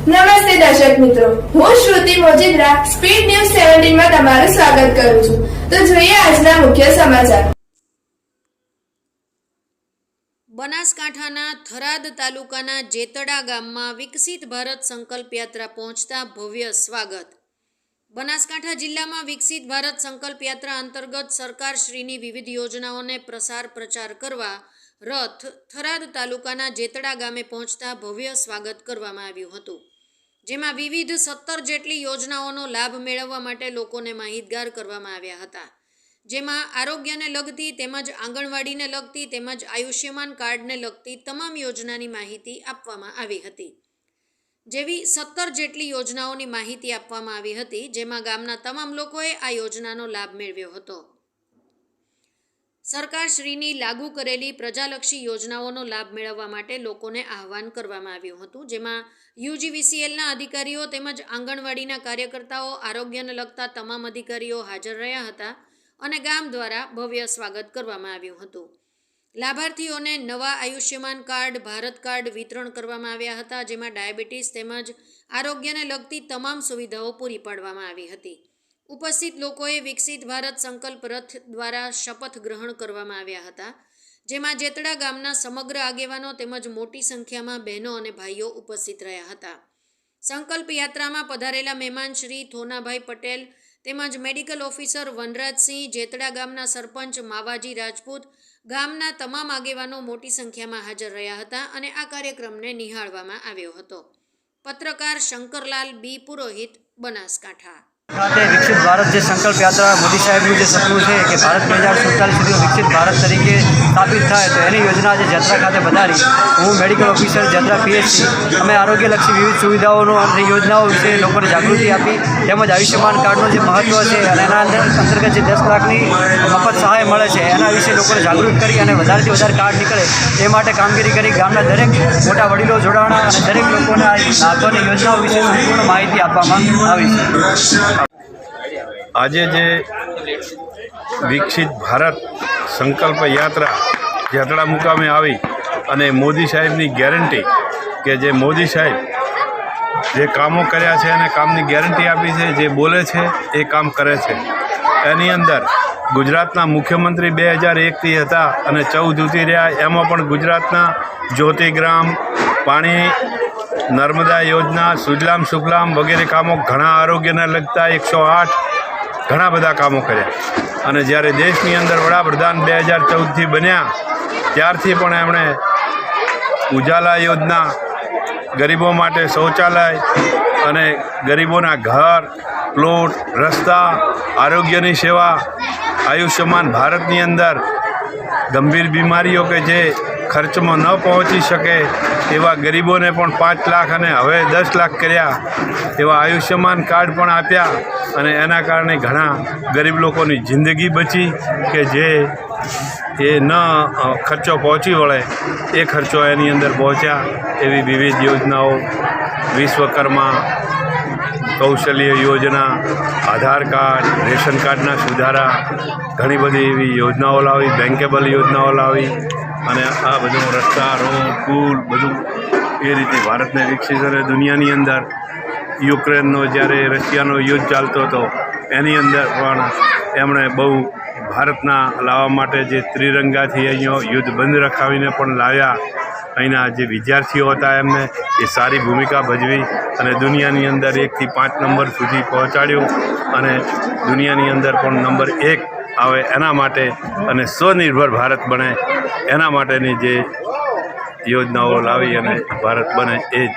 નમસ્તે દર્શક મિત્રો. હું શ્રુતિ મોજીદ્રા, સ્પીડ ન્યૂઝ સેવન્ટીનમાં તમારું સ્વાગત કરું છું. તો જોઈએ આજના મુખ્ય સમાચાર. બનાસકાંઠાના થરાદ તાલુકાના જેતડા ગામમાં વિકસિત ભારત સંકલ્પ યાત્રા પહોંચતા ભવ્ય સ્વાગત. બનાસકાંઠા જિલ્લામાં વિકસિત ભારત સંકલ્પ યાત્રા અંતર્ગત સરકારશ્રીની વિવિધ યોજનાઓને પ્રસાર પ્રચાર કરવા રથ થરાદ તાલુકાના જેતડા ગામે પહોંચતા ભવ્ય સ્વાગત કરવામાં આવ્યું હતું. જેમાં વિવિધ સત્તર જેટલી યોજનાઓનો લાભ મેળવવા માટે લોકોને માહિતગાર કરવામાં આવ્યા હતા. જેમાં આરોગ્યને લગતી તેમજ આંગણવાડીને લગતી તેમજ આયુષ્યમાન કાર્ડને લગતી તમામ યોજનાની માહિતી આપવામાં આવી હતી. જેવી સત્તર જેટલી યોજનાઓની માહિતી આપવામાં આવી હતી, જેમાં ગામના તમામ લોકોએ આ યોજનાનો લાભ મેળવ્યો હતો. સરકારશ્રીની લાગુ કરેલી પ્રજાલક્ષી યોજનાઓનો લાભ મેળવવા માટે લોકોને આહવાન કરવામાં આવ્યું હતું, જેમાં યુજીવીસીએલના અધિકારીઓ તેમજ આંગણવાડીના કાર્યકર્તાઓ, આરોગ્યને લગતા તમામ અધિકારીઓ હાજર રહ્યા હતા અને ગામ દ્વારા ભવ્ય સ્વાગત કરવામાં આવ્યું હતું. લાભાર્થીઓને નવા આયુષ્યમાન કાર્ડ, ભારત કાર્ડ વિતરણ કરવામાં આવ્યા હતા, જેમાં ડાયાબિટીસ તેમજ આરોગ્યને લગતી તમામ સુવિધાઓ પૂરી પાડવામાં આવી હતી. ઉપસ્થિત લોકોએ વિકસિત ભારત સંકલ્પ રથ દ્વારા શપથ ગ્રહણ કરવામાં આવ્યા હતા, જેમાં જેતડા ગામના સમગ્ર આગેવાનો તેમજ મોટી સંખ્યામાં બહેનો અને ભાઈઓ ઉપસ્થિત રહ્યા હતા. સંકલ્પ યાત્રામાં પધારેલા મહેમાન શ્રી થોનાભાઈ પટેલ તેમજ મેડિકલ ઓફિસર વનરાજસિંહ, જેતડા ગામના સરપંચ માવાજી રાજપૂત, ગામના તમામ આગેવાનો મોટી સંખ્યામાં હાજર રહ્યા હતા અને આ કાર્યક્રમને નિહાળવામાં આવ્યો હતો. પત્રકાર શંકરલાલ બી પુરોહિત, બનાસકાંઠા. ખાતે વિકસિત ભારત જે સંકલ્પ યાત્રા મોદી સાહેબનું જે સપનું છે કે ભારત બે હજાર સુડતાલીસ સુધી વિકસિત ભારત તરીકે સ્થાપિત થાય, તો એની યોજના આજે જત્રા ખાતે વધારી. હું મેડિકલ ઓફિસર જત્રા પીએચસી. અમે આરોગ્યલક્ષી વિવિધ સુવિધાઓનો અને યોજનાઓ વિશે લોકોને જાગૃતિ આપી, તેમજ આયુષ્યમાન કાર્ડનું જે મહત્ત્વ છે અને એના અંદર અંતર્ગત જે દસ લાખની મફત સહાય મળે છે, એના વિશે લોકોને જાગૃત કરી અને વધારેથી વધારે કાર્ડ નીકળે એ માટે કામગીરી કરી ગામના દરેક મોટા વડીલો જોડાણા અને દરેક લોકોને આ લાભોની યોજનાઓ વિશે સંપૂર્ણ માહિતી આપવામાં આવી છે. આજે જે વિકસિત ભારત સંકલ્પ યાત્રા જતડા મુકામે આવી અને મોદી સાહેબની ગેરંટી કે જે મોદી સાહેબ જે કામો કર્યા છે અને કામની ગેરંટી આપી છે, જે બોલે છે, એ કામ કરે છે. એની અંદર ગુજરાતના મુખ્યમંત્રી બે હજાર એકથી હતા અને ચૌદ જૂતી રહ્યા. એમાં પણ ગુજરાતના જ્યોતિગ્રામ, પાણી, નર્મદા યોજના, સુજલામ, સુફલામ વગેરે કામો ઘણા આરોગ્યને લગતા એકસો આઠ ઘણા બધા કામો કર્યા. અને જ્યારે દેશની અંદર વડાપ્રધાન બે હજાર ચૌદથી બન્યા, ત્યારથી પણ એમણે ઉજાલા યોજના ગરીબો માટે શૌચાલય અને ગરીબોના ઘર, પ્લોટ, રસ્તા, આરોગ્યની સેવા, આયુષ્યમાન ભારતની અંદર ગંભીર બીમારીઓ કે જે ખર્ચમાં ન પહોંચી શકે એવા ગરીબોને પણ પાંચ લાખ અને હવે દસ લાખ કર્યા, એવા આયુષ્યમાન કાર્ડ પણ આપ્યા અને એના કારણે ઘણા ગરીબ લોકોની જિંદગી બચી કે જે એ ન ખર્ચો પહોંચી વળે, એ ખર્ચો એની અંદર પહોંચ્યા એવી વિવિધ યોજનાઓ વિશ્વકર્મા કૌશલ્ય યોજના, આધાર કાર્ડ, રેશન કાર્ડના સુધારા, ઘણી બધી એવી યોજનાઓ લાવી બેન્કેબલ યોજનાઓ લાવી અને આ બધું રસ્તા, રોડ, પુલ બધું એ રીતે ભારતને વિકસિત અને દુનિયાની અંદર યુક્રેનનો જ્યારે રશિયાનો યુદ્ધ ચાલતો હતો, એની અંદર પણ એમણે બહુ ભારતના લાવવા માટે જે ત્રિરંગાથી અહીંયા યુદ્ધ બંધ રખાવીને પણ લાવ્યા. અહીંના જે વિદ્યાર્થીઓ હતા એમને એ સારી ભૂમિકા ભજવી અને દુનિયાની અંદર એકથી પાંચ નંબર સુધી પહોંચાડ્યું અને દુનિયાની અંદર પણ નંબર એક આવે એના માટે અને સ્વનિર્ભર ભારત બને એના માટેની જે યોજનાઓ લાવી અને ભારત બને એ જ.